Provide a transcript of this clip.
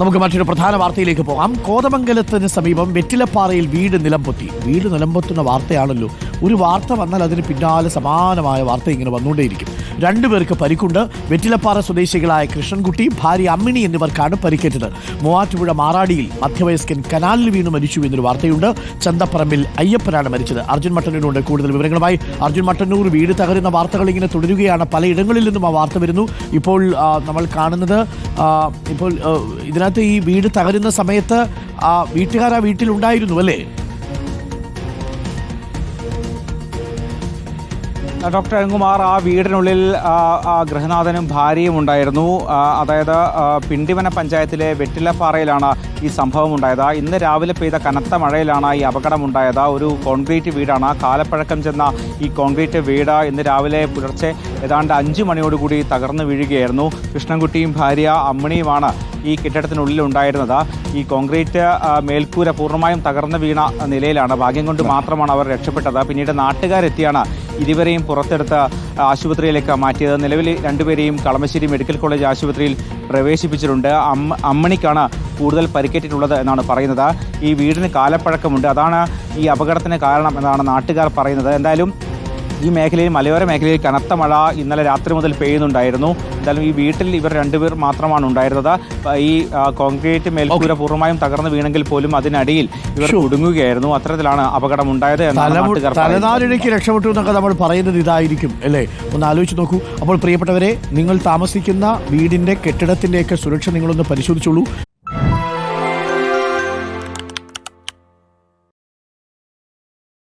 നമുക്ക് മറ്റൊരു പ്രധാന വാർത്തയിലേക്ക് പോകാം. കോതമംഗലത്തിന് സമീപം വെറ്റിലപ്പാറയിൽ വീട് നിലംപൊത്തി. വീട് നിലംപൊത്തുന്ന വാർത്തയാണല്ലോ. ഒരു വാർത്ത വന്നാൽ അതിന് പിന്നാലെ സമാനമായ വാർത്ത ഇങ്ങനെ വന്നുകൊണ്ടേയിരിക്കും. രണ്ടുപേർക്ക് പരിക്കുണ്ട്. വെറ്റിലപ്പാറ സ്വദേശികളായ കൃഷ്ണൻകുട്ടി ഭാര്യ അമ്മിണി എന്നിവർക്കാണ് പരിക്കേറ്റത്. മൂവാറ്റുപുഴ മാറാടിയിൽ മധ്യവയസ്കൻ കനാലിൽ വീണ് മരിച്ചു എന്നൊരു വാർത്തയുണ്ട്. ചന്തപ്പറമ്പിൽ അയ്യപ്പനാണ് മരിച്ചത്. അർജുൻ മട്ടന്നൂരുണ്ട് കൂടുതൽ വിവരങ്ങളുമായി അർജുൻ മട്ടന്നൂർ വീട് തകരുന്ന വാർത്തകൾ ഇങ്ങനെ തുടരുകയാണ്. പലയിടങ്ങളിൽ നിന്നും ആ വാർത്ത വരുന്നു. ഇപ്പോൾ നമ്മൾ കാണുന്നത് ഇപ്പോൾ ഇതിനകത്ത് ഈ വീട് തകരുന്ന സമയത്ത് വീട്ടുകാർ ആ വീട്ടിലുണ്ടായിരുന്നു അല്ലേ? ഡോക്ടർ അരുൺകുമാർ ആ വീടിനുള്ളിൽ ഗൃഹനാഥനും ഭാര്യയും ഉണ്ടായിരുന്നു. അതായത് പിണ്ടിമന പഞ്ചായത്തിലെ വെറ്റിലപ്പാറയിലാണ് ഈ സംഭവം ഉണ്ടായത്. ഇന്ന് രാവിലെ പെയ്ത കനത്ത മഴയിലാണ് ഈ അപകടം ഉണ്ടായത്. ഒരു കോൺക്രീറ്റ് വീടാണ്. കാലപ്പഴക്കം ചെന്ന ഈ കോൺക്രീറ്റ് വീട് ഇന്ന് രാവിലെ പുലർച്ചെ ഏതാണ്ട് അഞ്ചു മണിയോടുകൂടി തകർന്നു വീഴുകയായിരുന്നു. കൃഷ്ണൻകുട്ടിയും ഭാര്യ അമ്മണിയുമാണ് ഈ കെട്ടിടത്തിനുള്ളിൽ ഉണ്ടായിരുന്നത്. ഈ കോൺക്രീറ്റ് മേൽക്കൂര പൂർണമായും തകർന്നു വീണ നിലയിലാണ്. ഭാഗ്യം കൊണ്ട് മാത്രമാണ് അവർ രക്ഷപ്പെട്ടത്. പിന്നീട് നാട്ടുകാരെത്തിയാണ് ഇരുവരെയും പുറത്തെടുത്ത ആശുപത്രിയിലേക്ക് മാറ്റിയത്. നിലവിൽ രണ്ടുപേരെയും കളമശ്ശേരി മെഡിക്കൽ കോളേജ് ആശുപത്രിയിൽ പ്രവേശിപ്പിച്ചിട്ടുണ്ട്. അമ്മ അമ്മണിക്കാണ് കൂടുതൽ പരിക്കേറ്റിട്ടുള്ളത് എന്നാണ് പറയുന്നത്. ഈ വീടിന് കാലപ്പഴക്കമുണ്ട്. അതാണ് ഈ അപകടത്തിന് കാരണം എന്നാണ് നാട്ടുകാർ പറയുന്നത്. എന്തായാലും ഈ മേഖലയിൽ മലയോര മേഖലയിൽ കനത്ത മഴ ഇന്നലെ രാത്രി മുതൽ പെയ്യുന്നുണ്ടായിരുന്നു. എന്തായാലും ഈ വീട്ടിൽ ഇവർ രണ്ടുപേർ മാത്രമാണ് ഉണ്ടായിരുന്നത്. ഈ കോൺക്രീറ്റ് മേൽക്കൂര പൂർണമായും തകർന്നു വീണെങ്കിൽ പോലും അതിനടിയിൽ ഇവർ ഒടുങ്ങുകയായിരുന്നു അത്തരത്തിലാണ് അപകടം ഉണ്ടായത്. തലനാരിഴയ്ക്ക് രക്ഷപ്പെട്ടു എന്നൊക്കെ നമ്മൾ പറയുന്നത് ഇതായിരിക്കും അല്ലേ? ഒന്ന് ആലോചിച്ച് നോക്കൂ. അപ്പോൾ പ്രിയപ്പെട്ടവരെ നിങ്ങൾ താമസിക്കുന്ന വീടിന്റെ കെട്ടിടത്തിന്റെയൊക്കെ സുരക്ഷ നിങ്ങളൊന്ന് പരിശോധിച്ചോളൂ.